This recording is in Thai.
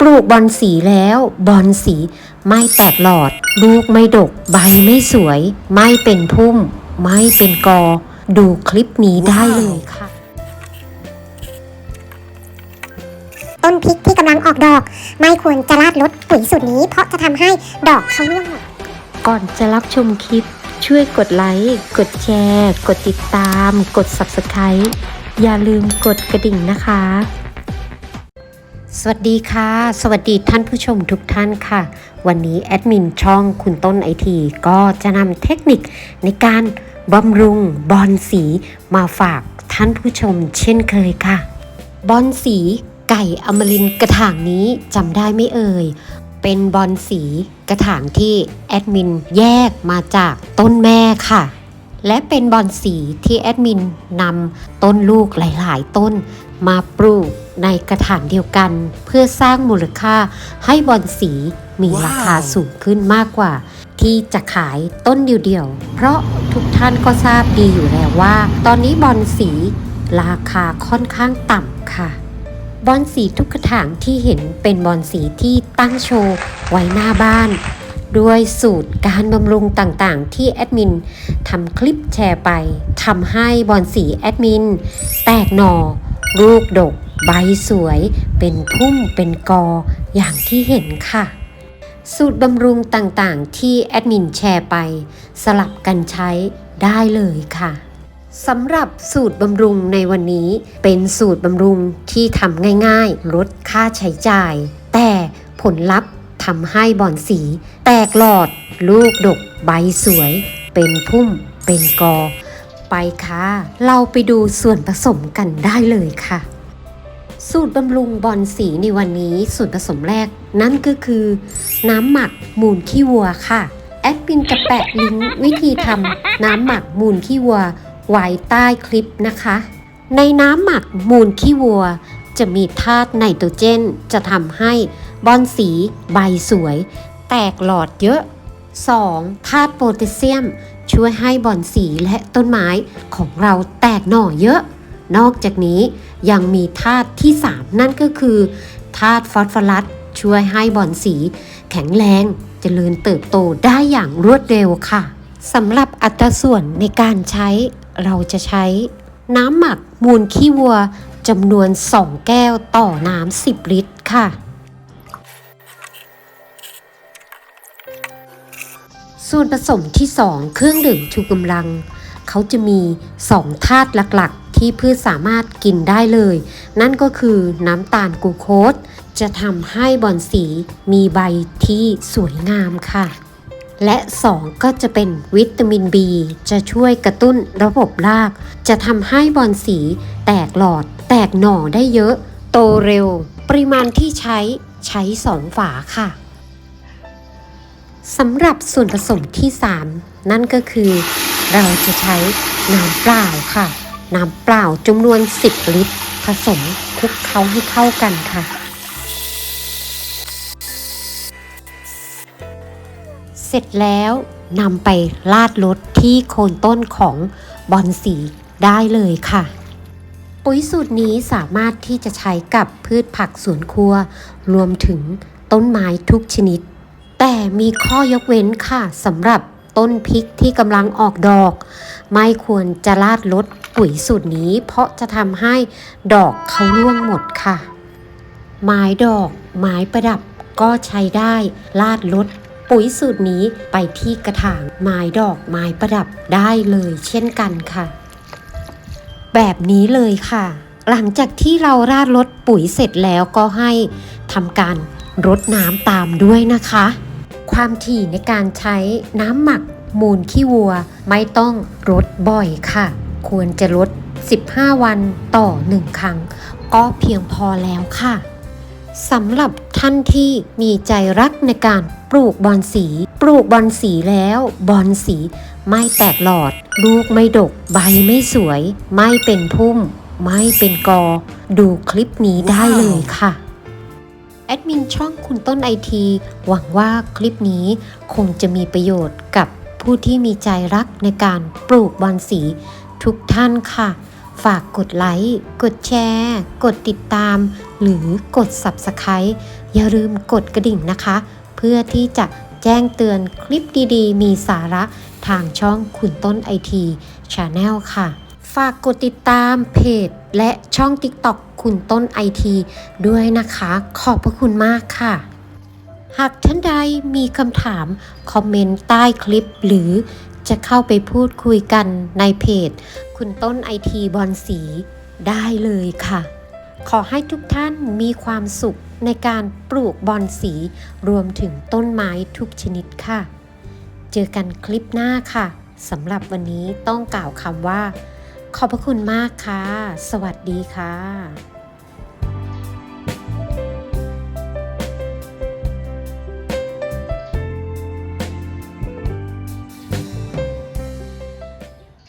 ปลูกบอลสีแล้วบอลสีไม่แตกหลอด ลูกไม่ดก ใบไม่สวย ไม่เป็นพุ่ม ไม่เป็นกอ ดูคลิปนี้ได้เลยค่ะ ต้นพริกที่กำลังออกดอก ไม่ควรจะราดลดปุ๋ยสูตรนี้ เพราะจะทำให้ดอกเขาร่วงหมดก่อนจะรับชมคลิป ช่วยกดไลค์ กดแชร์ กดติดตาม กด Subscribe อย่าลืมกดกระดิ่งนะคะ สวัสดีค่ะ สวัสดีท่านผู้ชมทุกท่านค่ะ วันนี้แอดมินช่องคุณต้นไอทีก็จะนำเทคนิคในการบำรุงบอลสีมาฝากท่านผู้ชมเช่นเคยค่ะ บอลสีไก่อมรินกระถางนี้จำได้ไม่เอ่ย เป็นบอลสีกระถางที่แอดมินแยกมาจากต้นแม่ค่ะ และเป็นบอลสีที่แอดมินนำต้นลูกหลาย ๆ ต้น มาปลูกในกระถางเดียวกัน เพื่อสร้างมูลค่าให้บอลสีมีราคาสูงขึ้นมากกว่า ที่จะขายต้นเดียวๆ เพราะทุกท่านก็ทราบดีอยู่แล้วว่า ตอนนี้บอลสีราคาค่อนข้างต่ำค่ะ บอลสีทุกกระถางที่เห็นเป็นบอลสีที่ตั้งโชว์ไว้หน้าบ้าน ด้วยสูตรการบำรุงต่างๆ ที่แอดมินทำคลิปแชร์ไปทำให้บอลสีแอดมิน แตกหน่อลูกดก ใบสวย เป็นพุ่มเป็นกออย่างที่เห็นค่ะ สูตรบำรุงต่างๆ ที่แอดมินแชร์ไป สลับกันใช้ได้เลยค่ะสำหรับสูตรบำรุงในวันนี้เป็นสูตรบำรุงที่ทำง่ายๆ ลดค่าใช้จ่าย แต่ผลลัพธ์ ทำให้บอนสี แตกหลอด ลูกดก ใบสวย เป็นพุ่ม เป็นกอ ไปค่ะ เราไปดูส่วนผสมกันได้เลยค่ะ สูตรบำรุงบอนสีในวันนี้ส่วนผสมแรก นั่นก็คือ น้ำหมักมูลขี้วัวค่ะ แอดมินจะแปะลิงก์วิธีทำน้ำหมักมูลขี้วัวไว้ใต้คลิปนะคะ ในน้ำหมักมูลขี้วัวจะมีธาตุไนโตรเจนจะทำให้ บอนสี ใบสวย แตกหลอดเยอะ 2. ธาตุโพแทสเซียม ช่วยให้บอนสีและต้นไม้ของเราแตกหน่อเยอะ นอกจากนี้ยังมีธาตุที่ 3 นั่นก็คือธาตุฟอสฟอรัสช่วยให้บอนสี แข็งแรงเจริญเติบโตได้อย่างรวดเร็วค่ะสำหรับอัตราส่วนในการใช้เราจะใช้ น้ำหมักมูลขี้วัวจำนวน 2 แก้วต่อน้ำ 10 ลิตรค่ะ ส่วนผสมที่ 2 เครื่องดื่มชูกำลัง เขาจะมี 2 ธาตุหลักๆ ที่พืชสามารถกินได้เลย นั่นก็คือน้ำตาลกูโคสจะทำให้บอนสีมีใบที่สวยงามค่ะ และ 2 ก็จะเป็นวิตามิน B จะช่วยกระตุ้นระบบราก จะทำให้บอนสีแตกหลอด แตกหน่อได้เยอะ โตเร็ว ปริมาณที่ใช้ใช้ 2 ฝาค่ะ สำหรับส่วนผสมที่ 3 นั่นก็คือ เราจะใช้น้ำเปล่าค่ะ น้ำเปล่าจำนวน 10 ลิตร ผสมคลุกเคล้าให้เข้ากันค่ะ เสร็จแล้วนำไปลาดรถที่โคนต้นของบอนสีได้เลยค่ะ ปุ๋ยสูตรนี้สามารถที่จะใช้กับพืชผักสวนครัว รวมถึงต้นไม้ทุกชนิด แต่มีข้อยกเว้นค่ะสำหรับต้นพริกที่กำลังออกดอก ไม่ควรจะลาดลดปุ๋ยสูตรนี้ เพราะจะทำให้ดอกเขาร่วงหมดค่ะ ไม้ดอก ไม้ประดับก็ใช้ได้ลาดลดปุ๋ยสูตรนี้ไปที่กระถางไม้ดอกไม้ประดับได้เลยเช่นกันค่ะ แบบนี้เลยค่ะ หลังจากที่เราราดลดปุ๋ยเสร็จแล้วก็ให้ทำการรดน้ำตามด้วยนะคะ ความถี่ในการใช้น้ำหมักมูลขี้วัว ไม่ต้องรดบ่อยค่ะ ควรจะลด 15 วันต่อ 1 ครั้ง ก็เพียงพอแล้วค่ะสำหรับท่านที่มีใจรักในการปลูกบอนสี ปลูกบอนสีแล้วบอนสีไม่แตกหลอด ลูกไม่ดก ใบไม่สวย ไม่เป็นพุ่ม ไม่เป็นกอ ดูคลิปนี้ได้เลยค่ะ แอดมินช่องคุณต้นไอทีหวังว่าคลิปนี้คงจะมีประโยชน์กับผู้ที่มีใจรักในการปลูกบอนสีทุกท่านค่ะ ฝากกดไลค์ กดแชร์ กดติดตาม หรือกด Subscribe อย่าลืมกดกระดิ่งนะคะ เพื่อที่จะแจ้งเตือนคลิปดีๆ มีสาระทางช่องคุณต้นไอทีชาแนลค่ะ ฝากกดติดตามเพจและช่อง TikTok คุณต้นไอทีด้วยนะคะ ขอบพระคุณมากค่ะ หากท่านใดมีคำถาม คอมเมนต์ใต้คลิป หรือจะเข้าไปพูดคุยกันในเพจ คุณต้นไอทีบอลสีได้เลยค่ะ ขอให้ทุกท่านมีความสุขในการปลูกบอลสี รวมถึงต้นไม้ทุกชนิดค่ะ เจอกันคลิปหน้าค่ะสำหรับวันนี้ต้องกล่าวคำว่า ขอบพระคุณมากค่ะ สวัสดีค่ะ